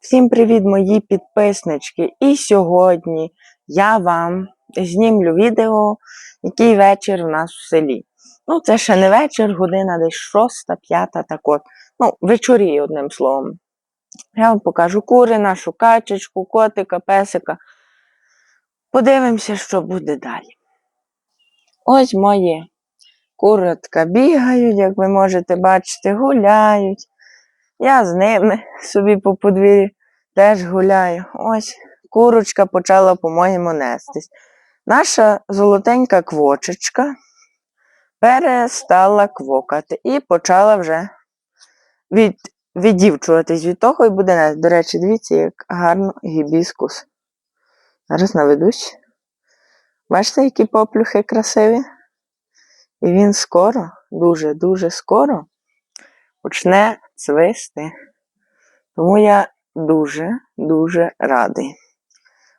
Всім привіт, мої підписнички! І сьогодні я вам знімлю відео, який вечір у нас в селі. Ну, це ще не вечір, година десь шоста, п'ята, так от. Ну, вечоріє, одним словом. Я вам покажу кури, нашу качечку, котика, песика. Подивимося, що буде далі. Ось мої куротка бігають, як ви можете бачити, гуляють. Я з ними собі по подвір'ю теж гуляю. Ось курочка почала, по-моєму, нестись. Наша золотенька квочечка перестала квокати і почала вже від, віддівчуватись від того і буде нести. До речі, дивіться, як гарно гібіскус. Зараз наведусь. Бачите, які поплюхи красиві? І він скоро, дуже-дуже скоро почне цвисти. Тому я дуже-дуже радий.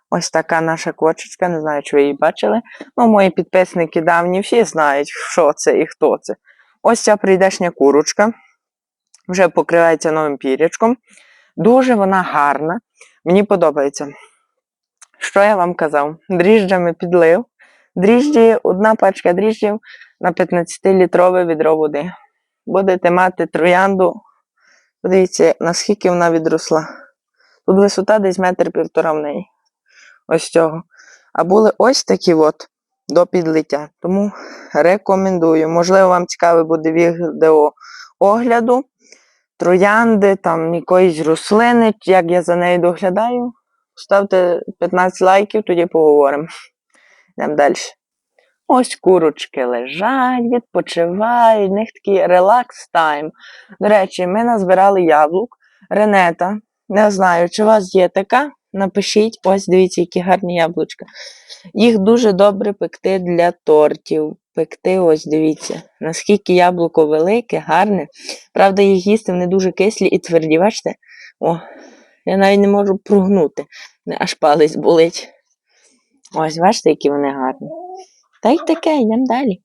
Ось така наша кочечка, не знаю, чи ви її бачили. Ну, мої підписники давні всі знають, що це і хто це. Ось ця прийдешня курочка. Вже покривається новим пірячком. Дуже вона гарна. Мені подобається. Що я вам казав? Дріжджами підлив. Дріжджі, одна пачка дріжджів на 15-літрове відро води. Будете мати троянду. Подивіться, наскільки вона відросла. Тут висота десь метр півтора в неї. Ось цього. А були ось такі от до підлиття. Тому рекомендую. Можливо, вам цікаве буде відео огляду, троянди, там якоїсь рослини, як я за нею доглядаю. Ставте 15 лайків, тоді поговоримо. Йдемо далі. Ось курочки лежать, відпочивають, в них такий релакс тайм. До речі, ми назбирали яблук. Ренета, не знаю, чи у вас є така. Напишіть, ось дивіться, які гарні яблучка. Їх дуже добре пекти для тортів. Пекти, ось дивіться, наскільки яблуко велике, гарне. Правда, їх їсти вони дуже кислі і тверді. Бачите? О, я навіть не можу прогнути, аж палець болить. Ось, бачите, які вони гарні. Та й таке, йдемо далі.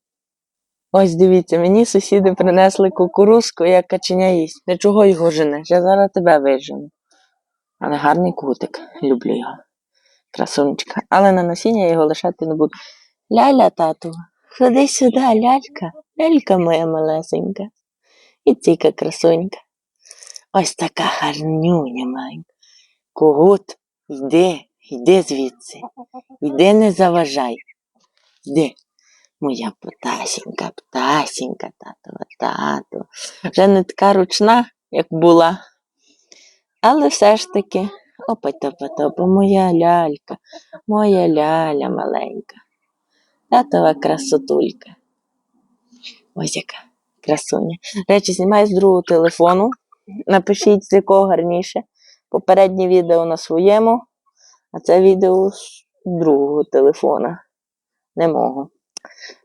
Ось дивіться, мені сусіди принесли кукурузку, як каченя їсть. Для чого його женеш? Я зараз тебе вижену. Але гарний кутик, люблю його. Красунечка. Але на насіння я його лишати не буду. Ляля, тату, ходи сюди, лялька, лялька моя малесенька. І ціка красунька. Ось така гарнюня маленька. Когут, йди, йди звідси. Йди, не заважай. Йди. Моя птасінька, птасінька, татова, тату. Вже не така ручна, як була. Але все ж таки, опа-топа-топа, моя лялька, моя ляля маленька. Татова красотулька. Ось яка красуня. Речі, знімаю з другого телефону. Напишіть, з якого гарніше. Попереднє відео на своєму, а це відео з другого телефона. Не можу.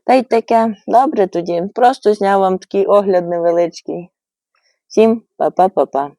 Та й таке, добре тоді. Просто зняв вам такий огляд невеличкий. Всім па-па-па-па.